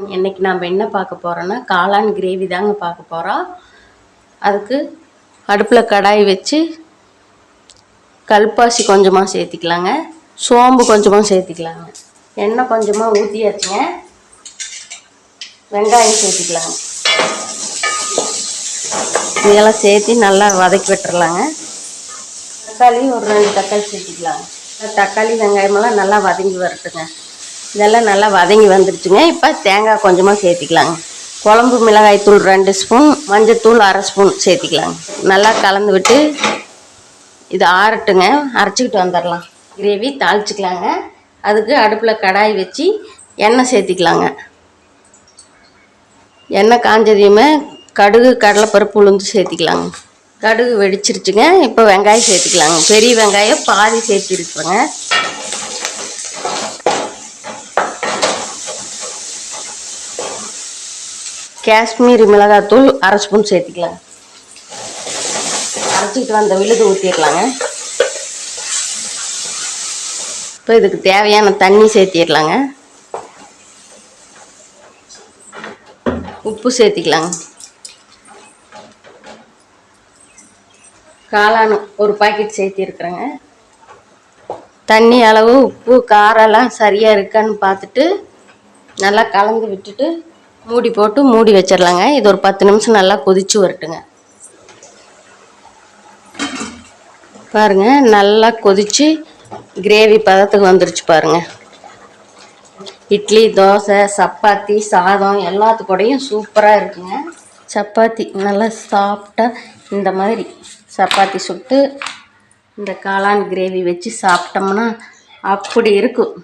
இன்னைக்கு நாம் என்ன பார்க்க போகிறோன்னா காளான் கிரேவி தாங்க பார்க்க போகிறோம் அதுக்கு அடுப்பில் கடாய் வச்சு கல்பாசி கொஞ்சமாக சேர்த்திக்கலாங்க. சோம்பு கொஞ்சமாக சேர்த்திக்கலாங்க. எண்ணெய் கொஞ்சமாக ஊற்றியாச்சுங்க வெங்காயம் சேர்த்திக்கலாங்க. இதெல்லாம் சேர்த்து நல்லா வதக்கி விட்டுறலாங்க. தக்காளி ஒரு ரெண்டு தக்காளி சேர்த்திக்கலாங்க. தக்காளி வெங்காயமெல்லாம் நல்லா வதங்கி வரட்டுங்க. இதெல்லாம் நல்லா வதங்கி வந்துருச்சுங்க. இப்போ தேங்காய் கொஞ்சமாக சேர்த்திக்கலாங்க. குழம்பு மிளகாய் தூள் ரெண்டு ஸ்பூன் மஞ்சத்தூள் அரை ஸ்பூன் சேர்த்திக்கலாங்க. நல்லா கலந்து விட்டு இது ஆறட்டுங்க. அரைச்சிக்கிட்டு வந்துடலாம் கிரேவி தாளிச்சிக்கலாங்க. அதுக்கு அடுப்பில் கடாய் வச்சு எண்ணெய் சேர்த்திக்கலாங்க. எண்ணெய் காஞ்சதையுமே கடுகு கடலைப்பருப்பு உளுந்து சேர்த்திக்கலாங்க. கடுகு வெடிச்சிருச்சுங்க. இப்போ வெங்காயம் சேர்த்திக்கலாங்க. பெரிய வெங்காயம் பாதி சேர்த்திருக்குறேங்க. காஷ்மீரி மிளகாத்தூள் அரை ஸ்பூன் சேர்த்திக்கலாங்க அரைச்சிக்கிட்டு வந்த விழுது ஊற்றிடலாங்க இப்போ இதுக்கு தேவையான தண்ணி சேர்த்திடலாங்க. உப்பு சேர்த்திக்கலாங்க. காளான் ஒரு பாக்கெட் சேர்த்திருக்குறேங்க. தண்ணி அளவு உப்பு காரெல்லாம் சரியாக இருக்கான்னு பார்த்துட்டு நல்லா கலந்து விட்டுட்டு மூடி போட்டு மூடி வச்சிடலாங்க. இது ஒரு பத்து நிமிஷம் நல்லா கொதிச்சு வரட்டுங்க. பாருங்க நல்லா கொதித்து கிரேவி பதத்துக்கு வந்துருச்சு பாருங்க. இட்லி தோசை சப்பாத்தி சாதம் எல்லாத்துக்கூடையும் சூப்பராக இருக்குங்க. சப்பாத்தி நல்லா சாப்பிட்டா இந்த மாதிரி சப்பாத்தி சுட்டு இந்த காளான் கிரேவி வச்சு சாப்பிட்டோம்னா அப்படி இருக்கும்.